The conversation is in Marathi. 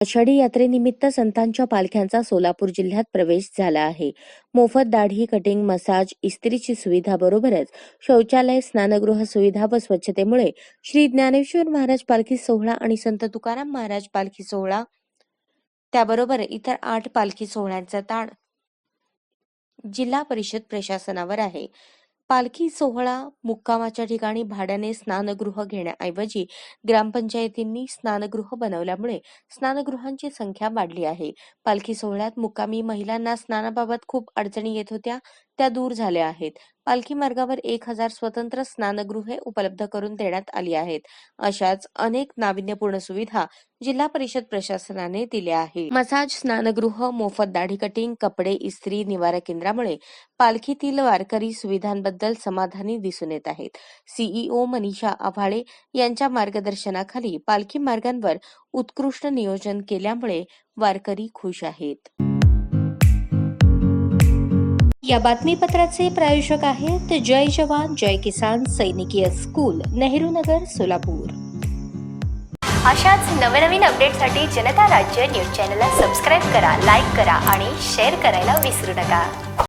आषाढी यात्रेनिमित्त संतांच्या पालख्यांचा सोलापूर जिल्ह्यात प्रवेश झाला आहे. मोफत दाढी कटिंग मसाज इस्त्रीची सुविधा बरोबरच शौचालय स्नानगृह सुविधा व स्वच्छतेमुळे श्री ज्ञानेश्वर महाराज पालखी सोहळा आणि संत तुकाराम महाराज पालखी सोहळा त्याबरोबर इतर आठ पालखी सोहळ्यांचा ताण जिल्हा परिषद प्रशासनावर आहे. पालखी सोहळा मुक्कामाच्या ठिकाणी भाड्याने स्नानगृह घेण्याऐवजी ग्रामपंचायतींनी स्नानगृह बनवल्यामुळे स्नानगृहांची संख्या वाढली आहे. पालखी सोहळ्यात मुक्कामी महिलांना स्नानाबाबत खूप अडचणी येत होत्या त्या दूर झाल्या आहेत. पालखी मार्गावर एक हजार स्वतंत्र स्नानगृहे उपलब्ध करून देण्यात आली आहेत. अशाच अनेक नाविन्यपूर्ण सुविधा जिल्हा परिषद प्रशासनाने दिल्या आहे मसाज स्नानगृह मोफत दाढी कटिंग कपडे इस्त्री निवारा केंद्रामुळे पालखीतील वारकरी सुविधांबद्दल समाधानी दिसून येत आहेत. सीईओ मनीषा आव्हाळे यांच्या मार्गदर्शनाखाली पालखी मार्गांवर उत्कृष्ट नियोजन केल्यामुळे वारकरी खुश आहेत. या बातमीपत्राचे प्रायोजक आहेत जय जवान जय किसान सैनिकीय स्कूल नेहरू नगर सोलापूर. अशाच नवनवीन अपडेटसाठी जनता राज्य न्यूज चॅनलला सबस्क्राईब करा लाईक करा आणि शेअर करायला विसरू नका.